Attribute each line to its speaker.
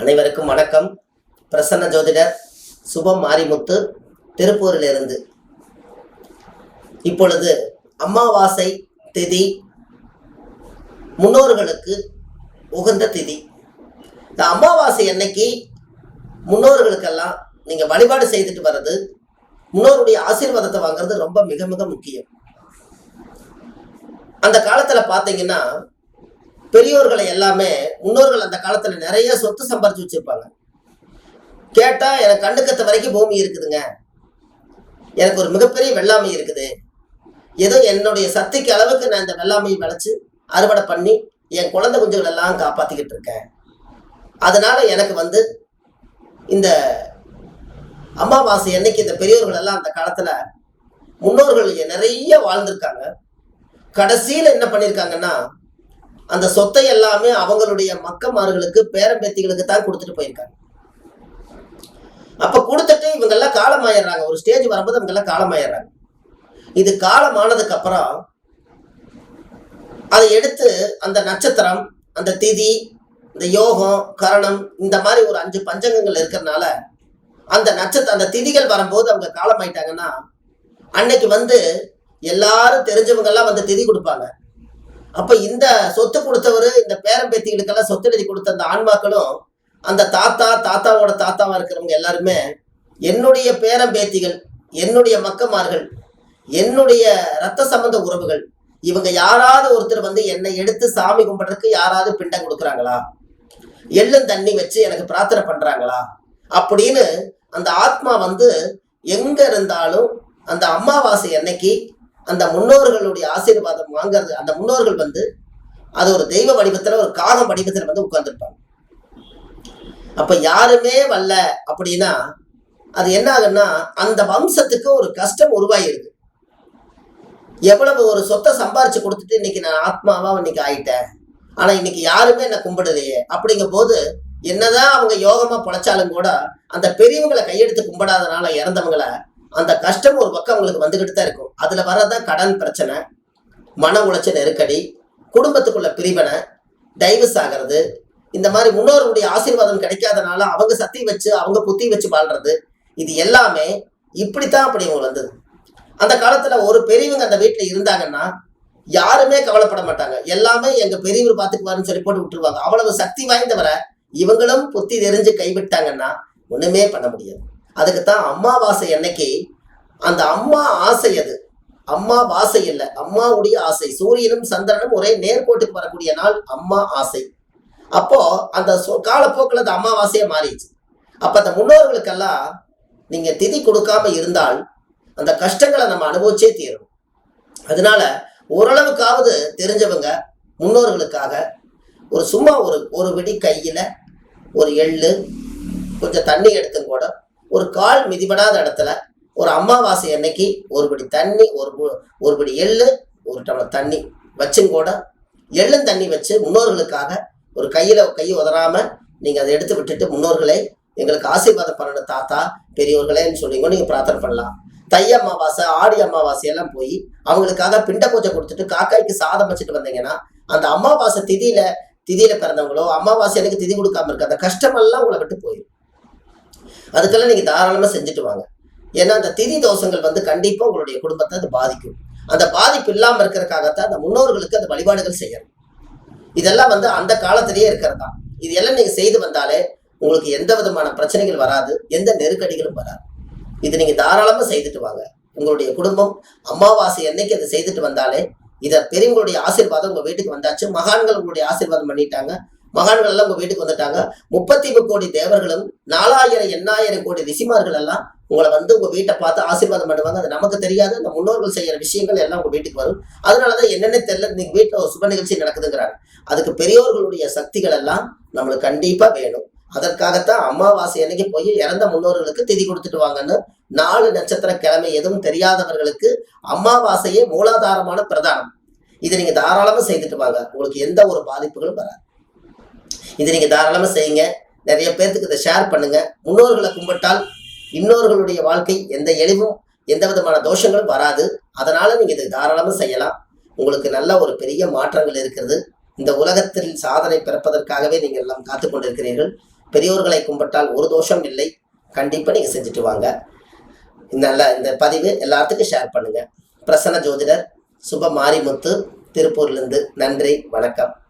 Speaker 1: அனைவருக்கும் வணக்கம். பிரசன்ன ஜோதிடர் சுபம் மாரிமுத்து திருப்பூரிலிருந்து. இப்பொழுது அமாவாசை திதி முன்னோர்களுக்கு உகந்த திதி. இந்த அமாவாசை அன்னைக்கு முன்னோர்களுக்கெல்லாம் நீங்கள் வழிபாடு செய்துட்டு வர்றது முன்னோருடைய ஆசீர்வாதத்தை வாங்குறது ரொம்ப மிக மிக முக்கியம். அந்த காலத்தில் பார்த்தீங்கன்னா பெரியோர்களை எல்லாமே முன்னோர்கள் அந்த காலத்துல நிறைய சொத்து சம்பாரிச்சு வச்சிருப்பாங்க. கேட்டா எனக்கு கண்ணுக்கத்த வரைக்கும் பூமி இருக்குதுங்க. எனக்கு ஒரு மிகப்பெரிய வெள்ளாமை இருக்குது. ஏதோ என்னுடைய சக்திக்கு அளவுக்கு நான் இந்த வெள்ளாமையை விளைச்சு அறுவடை பண்ணி என் குழந்தை குஞ்சுகள் எல்லாம் காப்பாத்திக்கிட்டு இருக்கேன். அதனால எனக்கு வந்து இந்த அமாவாசை அன்னைக்கு இந்த பெரியோர்கள் எல்லாம் அந்த காலத்துல முன்னோர்கள் நிறைய வாழ்ந்திருக்காங்க. கடைசியில என்ன பண்ணியிருக்காங்கன்னா அந்த சொத்தை எல்லாமே அவங்களுடைய மக்கமார்களுக்கு பேரம்பேத்திகளுக்கு தான் கொடுத்துட்டு போயிருக்காங்க. அப்ப கொடுத்துட்டு இவங்க எல்லாம் காலமாயிடுறாங்க. ஒரு ஸ்டேஜ் வரும்போது அவங்க எல்லாம் காலமாயிடுறாங்க. இது காலமானதுக்கு அப்புறம் அதை எடுத்து அந்த நட்சத்திரம் அந்த திதி இந்த யோகம் கரணம் இந்த மாதிரி ஒரு அஞ்சு பஞ்சங்கங்கள் இருக்கிறதுனால அந்த நட்சத்திர அந்த திதிகள் வரும்போது அவங்க காலமாயிட்டாங்கன்னா அன்னைக்கு வந்து எல்லாரும் தெரிஞ்சவங்க எல்லாம் வந்து திதி கொடுப்பாங்க. அப்ப இந்த சொத்து கொடுத்தவர் இந்த பேரம்பேத்திகளுக்கெல்லாம் சொத்து எழுதி கொடுத்த அந்த ஆன்மாக்களும் அந்த தாத்தா தாத்தாவோட தாத்தாவா இருக்கிறவங்க எல்லாருமே என்னுடைய பேரம்பேத்திகள் என்னுடைய மக்கமார்கள் என்னுடைய ரத்த சம்பந்த உறவுகள் இவங்க யாராவது ஒருத்தர் வந்து என்னை எடுத்து சாமி கும்பிடுறதுக்கு யாராவது பிண்டம் கொடுக்குறாங்களா? எள்ளும் தண்ணி வச்சு எனக்கு பிரார்த்தனை பண்றாங்களா? அப்படின்னு அந்த ஆத்மா வந்து எங்க இருந்தாலும் அந்த அமாவாசை அன்னைக்கு அந்த முன்னோர்களுடைய ஆசீர்வாதம் வாங்குறது. அந்த முன்னோர்கள் வந்து அது ஒரு தெய்வ வடிவத்துல ஒரு காகம் வடிவத்துல வந்து உட்கார்ந்துருப்பாங்க. அப்ப யாருமே வரல அப்படின்னா அது என்ன ஆகுன்னா அந்த வம்சத்துக்கு ஒரு கஷ்டம் உருவாகிடுது. எவ்வளவு ஒரு சொத்தை சம்பாரிச்சு கொடுத்துட்டு இன்னைக்கு நான் ஆத்மாவா இன்னைக்கு ஆயிட்டேன். ஆனா இன்னைக்கு யாருமே என்ன கும்பிடலையே. அப்படிங்கும் போது என்னதான் அவங்க யோகமா பொழைச்சாலும் கூட அந்த பெரியவங்களை கையெடுத்து கும்பிடாதனால இறந்தவங்களை அந்த கஷ்டம் ஒரு பக்கம் அவங்களுக்கு வந்துகிட்டு தான் இருக்கும். அதுல வர்றதான் கடன் பிரச்சனை மன உளைச்சல் நெருக்கடி குடும்பத்துக்குள்ள பிரிவினை டைவர்ஸ் ஆகிறது இந்த மாதிரி முன்னோர்களுடைய ஆசீர்வாதம் கிடைக்காதனால அவங்க சக்தி வச்சு அவங்க புத்தி வச்சு வாழ்றது இது எல்லாமே இப்படித்தான் அப்படி இவங்க வந்தது. அந்த காலத்துல ஒரு பெரியவங்க அந்த வீட்டுல இருந்தாங்கன்னா யாருமே கவலைப்பட மாட்டாங்க. எல்லாமே எங்க பெரியவர் பார்த்துக்குவாருன்னு சொல்லி போட்டு விட்டுருவாங்க. அவ்வளவு சக்தி வாய்ந்தவரை இவங்களும் புத்தி தெரிஞ்சு கைவிட்டாங்கன்னா ஒண்ணுமே பண்ண முடியாது. அதுக்குத்தான் அம்மாவாசை அன்னைக்கு அந்த அம்மா ஆசை அது. அம்மா வாசை இல்லை அம்மாவுடைய ஆசை. சூரியனும் சந்திரனும் ஒரே நேர்கோட்டுக்கு வரக்கூடிய நாள் அம்மா ஆசை. அப்போ அந்த காலப்போக்கில் அந்த அம்மாவாசையே மாறிடுச்சு. அப்ப அந்த முன்னோர்களுக்கெல்லாம் நீங்க திதி கொடுக்காம இருந்தால் அந்த கஷ்டங்களை நம்ம அனுபவிச்சே தீரும் அதனால ஓரளவுக்காவது தெரிஞ்சவங்க முன்னோர்களுக்காக ஒரு சும்மா ஒரு ஒரு விடி கையில ஒரு எள்ளு கொஞ்சம் தண்ணி எடுத்தும் கூட ஒரு கால் மிதிபடாத இடத்துல ஒரு அமாவாசை அன்னைக்கு ஒரு படி தண்ணி ஒரு ஒருபடி ஒரு படி எள்ளு ஒரு டம்ளர் தண்ணி வச்சும் கூட எள்ளும் தண்ணி வச்சு முன்னோர்களுக்காக ஒரு கையில் கை உதறாமல் நீங்கள் அதை எடுத்து விட்டுட்டு முன்னோர்களை எங்களுக்கு ஆசீர்வாதம் பண்ணணும் தாத்தா பெரியோர்களேன்னு சொல்லிங்க நீங்கள் பிரார்த்தனை பண்ணலாம். தை அமாவாசை ஆடி அமாவாசை எல்லாம் போய் அவங்களுக்காக பிண்ட பூஜை கொடுத்துட்டு காக்காய்க்கு சாதம் வச்சுட்டு வந்தீங்கன்னா அந்த அமாவாசை திதியில திதியில பிறந்தவங்களோ அமாவாசை எனக்கு திதி கொடுக்காம இருக்க அந்த கஷ்டமெல்லாம் உங்களை விட்டு போயிடும் அதுக்கெல்லாம் நீங்க தாராளமா செஞ்சுட்டு வாங்க. ஏன்னா அந்த திதி தோஷங்கள் வந்து கண்டிப்பா உங்களுடைய குடும்பத்தை அது பாதிக்கும். அந்த பாதிப்பு இல்லாம இருக்கிறதுக்காகத்தான் அந்த முன்னோர்களுக்கு அந்த வழிபாடுகள் செய்யணும். இதெல்லாம் வந்து அந்த காலத்திலேயே இருக்கிறதா? இது எல்லாம் நீங்க செய்து வந்தாலே உங்களுக்கு எந்த விதமான பிரச்சனைகள் வராது எந்த நெருக்கடிகளும் வராது. இது நீங்க தாராளமா செய்துட்டு வாங்க. உங்களுடைய குடும்பம் அமாவாசை என்னைக்கு அதை செய்துட்டு வந்தாலே இதை பெரியவங்களுடைய ஆசீர்வாதம் உங்க வீட்டுக்கு வந்தாச்சு. மகான்கள் உங்களுடைய ஆசீர்வாதம் பண்ணிட்டாங்க. மகான்கள் எல்லாம் உங்க வீட்டுக்கு வந்துட்டாங்க. முப்பத்தி கோடி தேவர்களும் நாலாயிரம் எண்ணாயிரம் கோடி ரிஷிமார்கள் எல்லாம் உங்களை வந்து உங்க வீட்டை பார்த்து ஆசீர்வாதம் பண்ணுவாங்க. அது நமக்கு தெரியாது. அந்த முன்னோர்கள் செய்யற விஷயங்கள் எல்லாம் உங்க வீட்டுக்கு வரும். அதனாலதான் என்னென்ன தெரியல. நீங்க வீட்டுல ஒரு சுப நிகழ்ச்சி நடக்குதுங்கிறாங்க. அதுக்கு பெரியோர்களுடைய சக்திகள் எல்லாம் நம்மளுக்கு கண்டிப்பா வேணும். அதற்காகத்தான் அமாவாசை அன்னைக்கு போய் இறந்த முன்னோர்களுக்கு திதி கொடுத்துட்டு வாங்கன்னு நாலு நட்சத்திர கிழமை எதுவும் தெரியாதவர்களுக்கு அமாவாசையே மூலாதாரமான பிரதானம். இதை நீங்க தாராளமா செய்துட்டு வாங்க. உங்களுக்கு எந்த ஒரு பாதிப்புகளும் வராது. இதை நீங்க தாராளமா செய்யுங்க. நிறைய பேர்த்துக்கு இதை ஷேர் பண்ணுங்க. முன்னோர்களை கும்பிட்டால் இன்னோர்களுடைய வாழ்க்கை எந்த எளிவும் எந்த விதமான தோஷங்களும் வராது. அதனால நீங்க இதை தாராளமா செய்யலாம். உங்களுக்கு நல்ல ஒரு பெரிய மாற்றங்கள் இருக்கிறது. இந்த உலகத்தில் சாதனை பிறப்பதற்காகவே நீங்கள் எல்லாம் காத்து கொண்டிருக்கிறீர்கள். பெரியோர்களை கும்பிட்டால் ஒரு தோஷம் இல்லை. கண்டிப்பாக நீங்கள் செஞ்சுட்டு வாங்க. நல்ல இந்த பதிவு எல்லாத்துக்கும் ஷேர் பண்ணுங்க. பிரசன்ன ஜோதிடர் சுப மாரிமுத்து திருப்பூர்லேருந்து நன்றி வணக்கம்.